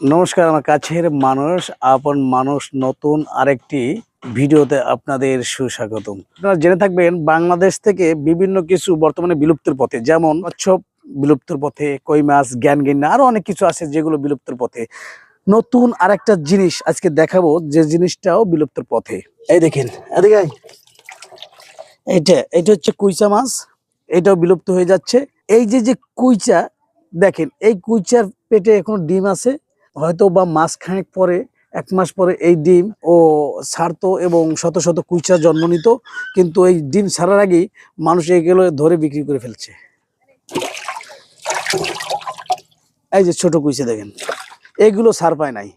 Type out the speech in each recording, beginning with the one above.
নমস্কার, আমার কাছের মানুষ, আপন মানুষ, নতুন আরেকটি ভিডিওতে আপনাদের সুস্বাগতম। আপনারা জেনে থাকবেন, বাংলাদেশ থেকে বিভিন্ন কিছু বর্তমানে বিলুপ্তির পথে, যেমন কচ্ছপ বিলুপ্তির পথে, কই মাছ, জ্ঞান গিন্না, আরও অনেক কিছু আছে যেগুলো বিলুপ্তির পথে। নতুন আরেকটা জিনিস আজকে দেখাবো, যে জিনিসটাও বিলুপ্তির পথে। এই দেখেন, এদিকে। এইটা এটা হচ্ছে কুইচা মাছ, এটাও বিলুপ্ত হয়ে যাচ্ছে। এই যে যে কুইচা, দেখেন, এই কুইচার পেটে এখনও ডিম আছে। হয়তো বা মাস খানেক পরে, এক মাস পরে এই ডিম ও ছাড়তো এবং শত শত কুইচা জন্ম নিত। কিন্তু এই ডিম ছাড়ার আগেই মানুষ এগুলো ধরে বিক্রি করে ফেলছে। এই যে ছোট কুইচা দেখেন, এগুলো ছাড় পায় নাই।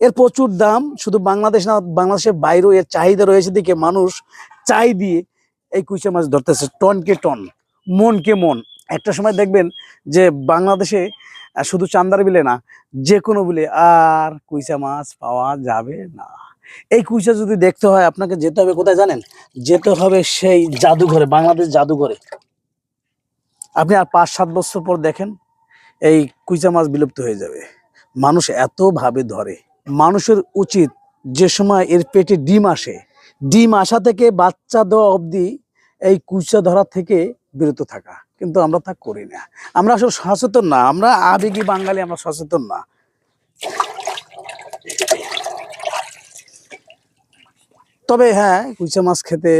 এর প্রচুর দাম, শুধু বাংলাদেশ না, বাংলাদেশের বাইরেও এর চাহিদা রয়েছে দিকে মানুষ চাই দিয়ে এই কুইচা মাছ ধরতেছে। টনকে টন, মনকে মন। একটা সময় দেখবেন যে বাংলাদেশে শুধু চান্দার বিলে না যে কোনো বিলে আর কুইচা মাছ পাওয়া যাবে না। এই কুইচা যদি দেখতে হয় আপনাকে যেতে হবে কোথায় জানেন? যেতে হবে সেই জাদুঘরে, বাংলাদেশ জাদুঘরে। আপনি আর পাঁচ সাত বছর পর দেখেন এই কুইচা মাছ বিলুপ্ত হয়ে যাবে। মানুষ এত ভাবে ধরে। মানুষের উচিত যে সময় এর পেটে ডিম আসে, ডিম আসা থেকে বাচ্চা দেওয়া অবধি এই কুইচা ধরা থেকে বিরত থাকা। কিন্তু আমরা তা করি না। আমরা আসলে সচেতন না, আমরা আবেগী বাঙালি, আমরা সচেতন না। তবে হ্যাঁ কুইচা মাছ খেতে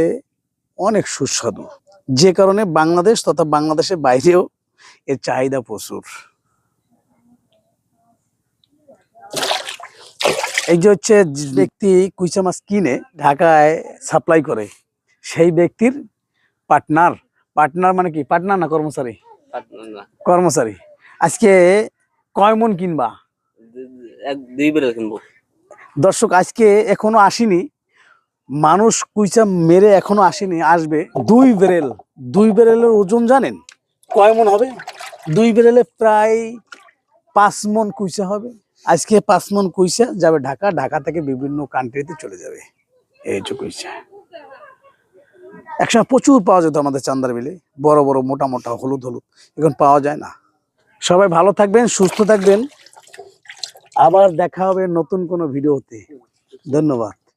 অনেক সুস্বাদু। যে কারণে বাংলাদেশ তথা বাংলাদেশের বাইরেও এর চাহিদা প্রচুর। এই যে হচ্ছে ব্যক্তি কুইচা মাছ কিনে ঢাকায় সাপ্লাই করে, সেই ব্যক্তির পার্টনার পার্টনার মানে কি? পার্টনার না কর্মচারী? কর্মচারী। আজকে কয় মন কিনবা? দুই বেলা কিনবো। দর্শক আজকে এখনও আসেনি। মানুষ কুইচা মেরে এখনও আসেনি আসবে। দুই বেরেল দুই বেরেলের ওজন জানেন? কয় মন হবে? দুই বেরেলে প্রায় পাঁচ মন কুইচা হবে। আজকে পাঁচ মন কুইচা যাবে ঢাকা। ঢাকা থেকে বিভিন্ন কান্ট্রিতে চলে যাবে। এই যে কুইচা একসময় প্রচুর পাওয়া যেত আমাদের চান্দার বিলে। বড় বড়, মোটা মোটা, হলুদ হলুদ। এখন পাওয়া যায় না। সবাই ভালো থাকবেন, সুস্থ থাকবেন। আবার দেখা হবে নতুন কোনো ভিডিওতে। ধন্যবাদ।